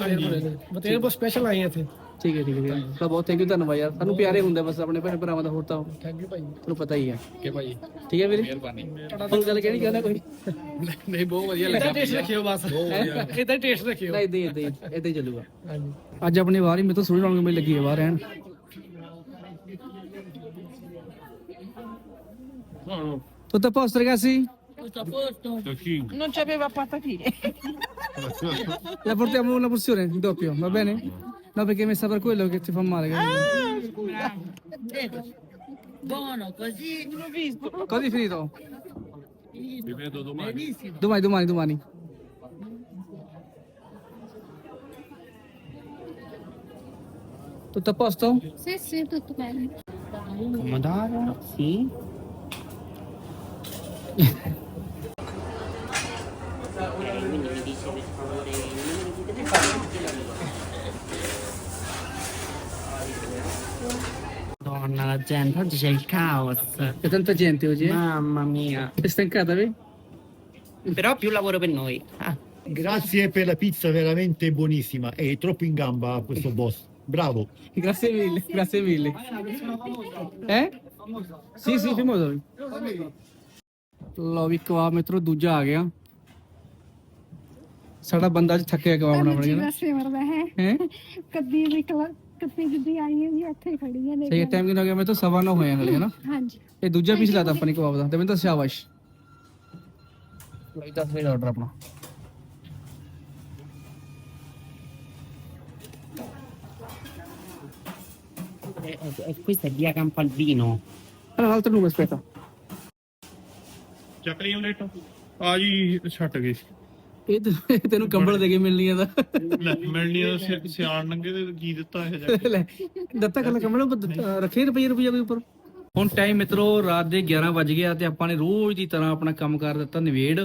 ਬਤੇਰ ਬਹੁਤ ਸਪੈਸ਼ਲ ਆਏ ਇੱਥੇ। ਠੀਕ ਹੈ ਠੀਕ ਹੈ ਹੈ ਤਾਂ ਬਹੁਤ ਥੈਂਕ ਯੂ ਧੰਨਵਾਦ ਯਾਰ ਸਾਨੂੰ ਪਿਆਰੇ ਹੁੰਦੇ ਬਸ ਆਪਣੇ ਭੈਣ ਭਰਾਵਾਂ ਦਾ ਹੋਰ ਤਾਂ ਥੈਂਕ ਯੂ ਭਾਈ ਤੁਹਾਨੂੰ ਪਤਾ ਹੀ ਹੈ ਕਿ ਭਾਈ ਠੀਕ ਹੈ ਵੀਰੇ ਮਿਹਰਬਾਨੀ ਹੁਣ ਗੱਲ ਕਿਹੜੀ ਕਹਿੰਦਾ ਕੋਈ ਨਹੀਂ ਬਹੁਤ ਵਧੀਆ ਲੱਗਾ ਟੇਸਟ ਰੱਖਿਓ ਬਸ ਇਦਾਂ ਟੇਸਟ ਰੱਖਿਓ ਨਾ ਇਦਾਂ ਹੀ ਇਦਾਂ ਹੀ ਇਦਾਂ ਹੀ ਚੱਲੂਗਾ ਹਾਂਜੀ ਅੱਜ ਆਪਣੇ ਬਾਹਰ ਹੀ ਮੇਰੇ ਤੋਂ ਸੋਹਣੀ ਰੌਣਕ ਮੇਰੀ ਲੱਗੀ ਹੈ ਬਾਹਰ ਰਹਿਣ Tutto a posto ragazzi? Non c'aveva patatine. La portiamo una porzione in doppio, va bene? No, perché mi sta per quello che ti fa male. capito? Buono, così L'ho visto. Così finito? Vi vedo domani. benissimo. Domani, domani, domani. Tutto a posto? Sì, sì, tutto bene. Pomodoro, sì. Quindi mi dice per favore Madonna la gente, oggi c'è il caos. C'è tanta gente oggi? Eh? Mamma mia. Sei stancata, vero? Però più lavoro per noi. Ah. Grazie per la pizza veramente buonissima. È troppo in gamba questo boss. Bravo. Grazie mille, grazie mille. Eh? Sì, sì, famoso. लो भी कबाब में थोड़ा दूजा आ गया साढ़ा बंदा थक गया कबाब बनाने कद्दी निकला ਹੈ ਹੈ ਕਦੀ ਜਿੱਦੀ ਆਈ ਹੈ ਜੀ ਇੱਥੇ ਖੜੀ ਹੈ ਸਹੀ ਟਾਈਮ ਕਿੰਨਾ ਹੋ ਗਿਆ? ਮੈਂ ਤਾਂ ਸਵਾ ਨੌ ਹੋਇਆ ਹਲੇ ਹਨਾ? ਹਾਂਜੀ। ਇਹ ਦੂਜਾ ਪੀਸ ਲਾਤਾ ਆਪਾਂ ਨੇ ਕਬਾਬ ਦਾ ਤੇ ਮੈਂ ਤਾਂ ਸ਼ਾਬਾਸ਼। ਲਈ 10 ਵਜੇ ਆਰਡਰ ਆਪਣਾ। e, e questa è via Campaldino. ਹਲ altro numero aspetta ਚੱਕ ਲਈ ਉਹਨੇ ਆ ਜੀ ਛੱਟ ਗਏ ਇਹ ਤੇ- ਤੈਨੂੰ ਕੰਬਲ ਦੇ ਕੇ ਮਿਲਣੀ ਆ ਦਾ ਲੈ ਮਿਲਣੀ ਆ ਸਿਆਣ ਨੰਗੇ ਤੇ ਕੀ ਦਿੱਤਾ ਇਹ ਜਾ ਕੇ। ਲੈ ਦਿੱਤਾ ਕੱਲਾ ਕੰਬਲ ਦਿੱਤਾ- ਰੱਖੇ ਰੁਪਏ ਰੁਪਏ ਦੇ ਉੱਪਰ? ਹੁਣ ਟਾਈਮ ਮਿੱਤਰੋ ਰਾਤ ਦੇ 11 ਵਜ ਗਿਆ ਤੇ ਆਪਾਂ ਨੇ ਰੋਜ਼ ਦੀ ਤਰ੍ਹਾਂ ਆਪਣਾ ਕੰਮ ਕਰ ਦਿੱਤਾ ਨਿਵੇੜ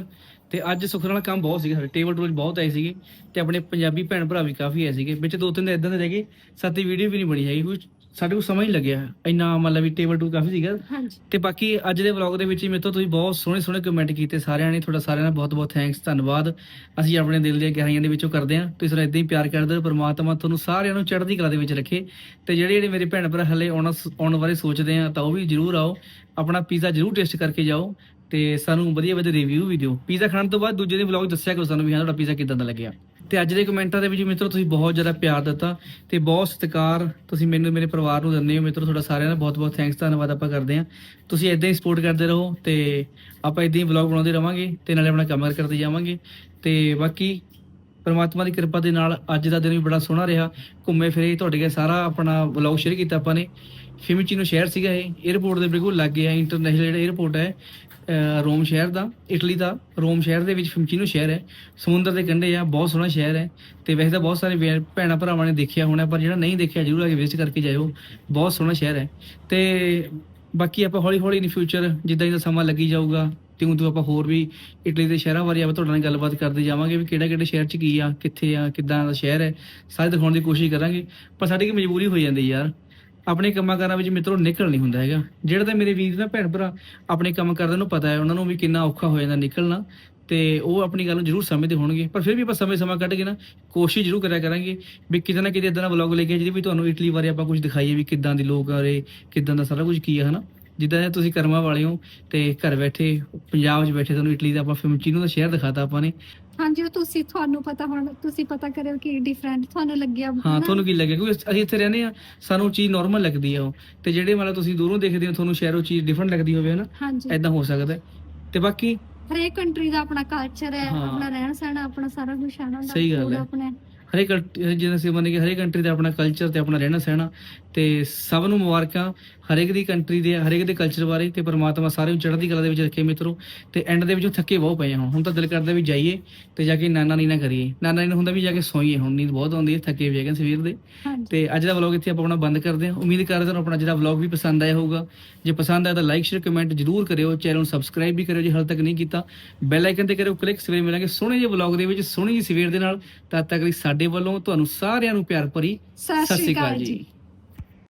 ਤੇ ਅੱਜ ਸੁਖ ਨਾਲ ਕੰਮ ਬਹੁਤ ਸੀਗਾ ਟੇਬਲ ਟੂਲ ਬਹੁਤ ਆਏ ਸੀਗੇ। ਤੇ ਆਪਣੇ ਪੰਜਾਬੀ ਭੈਣ ਭਰਾ ਵੀ ਕਾਫੀ ਆਏ ਸੀਗੇ। ਵਿੱਚ ਦੋ ਤਿੰਨ ਇਦਾਂ ਦੇ ਰਹਿ ਗਏ। ਸਾਡੀ ਵੀਡੀਓ ਵੀ ਨਹੀਂ ਬਣੀ ਹੈਗੀ ਕੁਝ ਸਾਡੇ ਕੋਲ ਸਮਾਂ ਹੀ ਲੱਗਿਆ ਇੰਨਾ ਮਤਲਬ ਵੀ ਟੇਬਲ ਟੂਲ ਕਾਫੀ ਸੀਗਾ। ਹਾਂਜੀ। ਤੇ ਬਾਕੀ ਅੱਜ ਦੇ ਵਲੌਗ ਦੇ ਵਿੱਚ ਹੀ ਮੇਰੇ ਤੋਂ ਤੁਸੀਂ ਬਹੁਤ ਸੋਹਣੇ ਸੋਹਣੇ ਕਮੈਂਟ ਕੀਤੇ ਸਾਰਿਆਂ ਨੇ। ਤੁਹਾਡਾ ਸਾਰਿਆਂ ਦਾ ਬਹੁਤ ਬਹੁਤ ਥੈਂਕਸ ਧੰਨਵਾਦ। ਅਸੀਂ ਆਪਣੇ ਦਿਲ ਦੀਆਂ ਗਹਿਰਾਈਆਂ ਦੇ ਵਿੱਚੋਂ ਕਰਦੇ ਹਾਂ। ਤੁਸੀਂ ਸਾਨੂੰ ਇਦਾਂ ਹੀ ਪਿਆਰ ਕਰਦੇ ਹੋ ਪਰਮਾਤਮਾ ਤੁਹਾਨੂੰ ਸਾਰਿਆਂ ਨੂੰ ਚੜ੍ਹਦੀ ਕਲਾ ਦੇ ਵਿੱਚ ਰੱਖੇ। ਤੇ ਜਿਹੜੇ ਜਿਹੜੇ ਮੇਰੇ ਭੈਣ ਭਰਾ ਹਲੇ ਆਉਣਾ ਆਉਣ ਬਾਰੇ ਸੋਚਦੇ ਆ ਤਾਂ ਉਹ ਵੀ ਜਰੂਰ ਆਓ। ਆਪਣਾ ਪੀਜ਼ਾ ਜਰੂਰ ਟੇਸਟ ਕਰਕੇ ਜਾਓ। ਤੇ ਸਾਨੂੰ ਵਧੀਆ ਵਧੀਆ ਰਿਵਿਊ ਵੀ ਦਿਓ। ਪੀਜ਼ਾ ਖਾਣ ਤੋਂ ਬਾਅਦ ਦੂਜੇ ਦਿਨ ਵਲੌਗ ਦੱਸਿਆ ਕਰੋ ਸਾਨੂੰ ਵੀ ਹਾਂ ਤੁਹਾਡਾ ਪੀਜ਼ਾ ਕਿਦਾਂ ਦਾ ਲੱਗਿਆ। ਤੇ ਅੱਜ ਦੇ ਕਮੈਂਟਾਂ ਦੇ ਵਿੱਚ ਮਿੱਤਰੋ ਤੁਸੀਂ ਬਹੁਤ ਜ਼ਿਆਦਾ ਪਿਆਰ ਦਿੱਤਾ ਤੇ ਬਹੁਤ ਸਤਿਕਾਰ ਤੁਸੀਂ ਮੈਨੂੰ, ਮੇਰੇ ਪਰਿਵਾਰ ਨੂੰ ਦਿੰਦੇ ਹੋ ਮਿੱਤਰੋ, ਤੁਹਾਡਾ ਸਾਰਿਆਂ ਦਾ ਬਹੁਤ ਬਹੁਤ ਥੈਂਕਸ ਧੰਨਵਾਦ ਆਪਾਂ ਕਰਦੇ ਹਾਂ। ਤੁਸੀਂ ਇਦਾਂ ਹੀ ਸਪੋਰਟ ਕਰਦੇ ਰਹੋ ਤੇ ਆਪਾਂ ਇਦਾਂ ਹੀ ਵਲੌਗ ਬਣਾਉਂਦੇ ਰਵਾਂਗੇ ਤੇ ਨਾਲੇ ਆਪਣਾ ਕੰਮ ਕਰਦੇ ਜਾਵਾਂਗੇ ਤੇ ਬਾਕੀ ਪਰਮਾਤਮਾ ਦੀ ਕਿਰਪਾ ਦੇ ਨਾਲ ਅੱਜ ਦਾ ਦਿਨ ਵੀ ਬੜਾ ਸੋਹਣਾ ਰਿਹਾ। ਘੁੰਮੇ ਫਿਰੇ ਤੁਹਾਡੇ ਨਾਲ ਸਾਰਾ ਆਪਣਾ ਵਲੌਗ ਸ਼ੇਅਰ ਕੀਤਾ ਆਪਾਂ ਨੇ। ਫਿਮਚੀਨੋ ਸ਼ਹਿਰ ਸੀਗਾ ਇਹ। 에어ਪੋਰਟ ਦੇ ਬਿਲਕੁਲ ਲੱਗੇ ਆ ਇੰਟਰਨੈਸ਼ਨਲ ਜਿਹੜਾ 에어ਪੋਰਟ ਹੈ ਰੋਮ ਸ਼ਹਿਰ ਦਾ ਇਟਲੀ ਦਾ, ਰੋਮ ਸ਼ਹਿਰ ਦੇ ਵਿੱਚ ਫਿਮਚੀਨੋ ਸ਼ਹਿਰ ਹੈ। ਸਮੁੰਦਰ ਦੇ ਕੰਢੇ ਆ, ਬਹੁਤ ਸੋਹਣਾ ਸ਼ਹਿਰ ਹੈ। ਤੇ ਵੈਸੇ ਤਾਂ ਬਹੁਤ ਸਾਰੇ ਭੈਣਾ ਭਰਾਵਾਂ ਨੇ ਦੇਖਿਆ ਹੋਣਾ, ਪਰ ਜਿਹੜਾ ਨਹੀਂ ਦੇਖਿਆ ਜਰੂਰ ਆ ਕੇ ਵਿਜ਼ਿਟ ਕਰਕੇ ਜਾਇਓ। ਬਹੁਤ ਸੋਹਣਾ ਸ਼ਹਿਰ ਹੈ। ਤੇ ਬਾਕੀ ਆਪਾਂ ਹੌਲੀ ਹੌਲੀ ਇਨ ਫਿਊਚਰ ਜਿੱਦਾਂ ਜਿੱਦਾਂ ਸਮਾਂ ਲੱਗੀ ਜਾਊਗਾ ਤਿਉਂ ਤਿਉਂ ਆਪਾਂ ਹੋਰ ਵੀ ਇਟਲੀ ਦੇ ਸ਼ਹਿਰਾਂ ਬਾਰੇ ਆਪਾਂ ਤੁਹਾਡੇ ਨਾਲ ਗੱਲਬਾਤ ਕਰਦੇ ਜਾਵਾਂਗੇ ਵੀ ਕਿਹੜਾ ਕਿਹੜੇ ਸ਼ਹਿਰ 'ਚ ਕੀ ਆ, ਕਿੱਥੇ ਆ, ਕਿੱਦਾਂ ਦਾ ਸ਼ਹਿਰ ਹੈ। ਸਾਰੇ ਦਿਖਾਉਣ ਦੀ ਕੋਸ਼ਿਸ਼ ਕਰਾਂਗੇ, ਪਰ ਸਾਡੀ ਕੀ ਮਜਬੂਰੀ ਹੋ ਜਾਂਦੀ ਯਾਰ। ਆਪਣੇ ਕੰਮਾਂ ਕਾਰਾਂ ਵਿੱਚ ਮਿੱਤਰੋ ਨਿਕਲ ਨਹੀਂ ਹੁੰਦਾ ਹੈਗਾ। ਜਿਹੜਾ ਤਾਂ ਮੇਰੇ ਵੀਰ ਨਾ ਭੈਣ ਭਰਾ ਆਪਣੇ ਕੰਮ ਕਰਦੇ ਨੂੰ ਪਤਾ ਹੈ, ਉਹਨਾਂ ਨੂੰ ਵੀ ਕਿੰਨਾ ਔਖਾ ਹੋ ਜਾਂਦਾ ਨਿਕਲਣਾ। ਤੇ ਉਹ ਆਪਣੀ ਗੱਲ ਨੂੰ ਜ਼ਰੂਰ ਸਮਝਦੇ ਹੋਣਗੇ। ਪਰ ਫਿਰ ਵੀ ਆਪਾਂ ਸਮੇਂ ਸਮਾਂ ਕੱਢ ਕੇ ਨਾ ਕੋਸ਼ਿਸ਼ ਜ਼ਰੂਰ ਕਰਿਆ ਕਰਾਂਗੇ ਵੀ ਕਿਤੇ ਨਾ ਕਿਤੇ ਇਦਾਂ ਦਾ ਵਲੌਗ ਲੈ ਕੇ ਜਿਹਦੇ ਵੀ ਤੁਹਾਨੂੰ ਇਟਲੀ ਬਾਰੇ ਆਪਾਂ ਕੁਝ ਦਿਖਾਈਏ ਵੀ ਕਿੱਦਾਂ ਦੇ ਲੋਕ ਆ ਰਹੇ, ਕਿੱਦਾਂ ਦਾ ਸਾਰਾ ਕੁਝ ਕੀ ਆ, ਹਨਾ? ਜਿੱਦਾਂ ਦੇ ਤੁਸੀਂ ਕਰਮਾਂ ਵਾਲੇ ਹੋ ਤੇ ਘਰ ਬੈਠੇ ਪੰਜਾਬ 'ਚ ਬੈਠੇ ਤੁਹਾਨੂੰ ਇਟਲੀ ਦਾ ਆਪਾਂ ਫਿਮਚੀਨੋ ਦਾ ਸ਼ਹਿਰ ਦਿਖਾਤਾ ਆਪਾਂ ਨੇ ਹਾਂਜੀ ਉਹ ਤੁਸੀਂ ਤੁਹਾਨੂੰ ਪਤਾ ਹੁਣ ਤੁਸੀਂ ਪਤਾ ਕਰਿਓ ਕਿ ਡਿਫਰੈਂਟ ਤੁਹਾਨੂੰ ਲੱਗਿਆ ਹਾਂ ਹਨਾ? ਤੁਹਾਨੂੰ ਕੀ ਲੱਗਿਆ ਕਿਉਂਕਿ ਅਸੀਂ ਇੱਥੇ ਰਹਿੰਦੇ ਆ ਸਾਨੂੰ ਚੀਜ਼ ਨਾਰਮਲ ਲੱਗਦੀ ਆ ਉਹ ਤੇ ਜਿਹੜੇ ਮਤਲਬ ਤੁਸੀਂ ਦੂਰੋਂ ਦੇਖਦੇ ਹੋ ਤੁਹਾਨੂੰ ਸ਼ਹਿਰੋਂ ਚੀਜ਼ ਡਿਫਰੈਂਟ ਲੱਗਦੀ ਹੋਵੇ ਹਨਾ ਹਾਂਜੀ ਐਦਾਂ ਹੋ ਸਕਦਾ ਹੈ। ਤੇ ਬਾਕੀ ਹਰੇਕ ਕੰਟਰੀ ਦਾ ਆਪਣਾ ਕਲਚਰ ਹੈ ਹਾਂ। ਆਪਣਾ ਰਹਿਣ ਸਹਿਣ ਆਪਣਾ ਸਾਰਾ ਕੁਝ ਹੈ ਨਾ ਸਹੀ ਗੱਲ ਹੈ। ਆਪਣੇ ਹਰੇਕ ਕੰਟ- ਜਿਵੇਂ ਅਸੀਂ ਮੰਨੇ ਕਿ ਹਰੇਕ ਕੰਟਰੀ ਦਾ ਆਪਣਾ ਕਲਚਰ ਤੇ ਆਪਣਾ ਰਹਿਣਾ ਸਹਿਣਾ ਤੇ ਸਭ ਨੂੰ ਮੁਬਾਰਕਾਂ ਹਰੇਕ ਦੀ ਕੰਟਰੀ ਦੇ ਹਰੇਕ ਦੇ ਕਲਚਰ ਬਾਰੇ ਤੇ ਪ੍ਰਮਾਤਮਾ ਸਾਰੇ ਨੂੰ ਚੜ੍ਹਦੀ ਕਲਾ ਦੇ ਵਿੱਚ ਰੱਖੇ ਮਿੱਤਰੋ ਤੇ ਐਂਡ ਦੇ ਵਿੱਚੋਂ ਥੱਕੇ ਬਹੁਤ ਪਏ ਆ ਹੁਣ। ਹੁਣ ਤਾਂ ਦਿਲ ਕਰਦਾ ਵੀ ਜਾਈਏ ਤੇ ਜਾ ਕੇ ਨਾਨਾ ਨੀਨਾ ਕਰੀਏ। ਨਾਨਾ ਨੀਨਾ ਹੁੰਦਾ ਵੀ ਜਾ ਕੇ ਸੋਈਏ ਹੁਣ ਨੀਂਦ ਬਹੁਤ ਆਉਂਦੀ ਹੈ ਥੱਕੇ ਵੀ ਹੈਗੇ ਸਵੇਰ ਦੇ। ਤੇ ਅੱਜ ਦਾ ਵਲੌਗ ਇੱਥੇ ਆਪਾਂ ਆਪਣਾ ਬੰਦ ਕਰਦੇ ਹਾਂ। ਉਮੀਦ ਕਰਦੇ ਹਾਂ ਤੁਹਾਨੂੰ ਆਪਣਾ ਜਿਹੜਾ ਵਲੌਗ ਵੀ ਪਸੰਦ ਆਇਆ ਹੋਊਗਾ। ਜੇ ਪਸੰਦ ਆਇਆ ਤਾਂ ਲਾਈਕ ਸ਼ੇਅਰ ਕਮੈਂਟ ਜਰੂਰ ਕਰਿਓ। ਚੈਨਲ ਨੂੰ ਸਬਸਕ੍ਰਾਈਬ ਵੀ ਕਰਿਓ ਜੇ ਹਾਲੇ ਤੱਕ ਨਹੀਂ ਕੀਤਾ। ਬੈਲ ਆਈਕਨ ਤੇ ਕਰਿਓ ਕਲਿੱਕ ਸਵੇਰ ਮਿਲਾਂਗੇ ਸੋਹਣੇ ਜਿਹੇ ਵਲੌਗ ਦੇ ਵਿੱਚ ਸੋਹਣੀ ਜਿਹੀ ਸਵੇਰ ਦੇ ਨਾਲ। ਤਦ ਤੱਕ ਲਈ ਸਾਡੇ ਵੱਲੋਂ ਤੁਹਾਨੂੰ ਸਾਰਿਆਂ ਨੂੰ ਪਿਆਰ ਭਰੀ ਸਤਿ ਸ਼੍ਰੀ ਅਕਾਲ ਜੀ।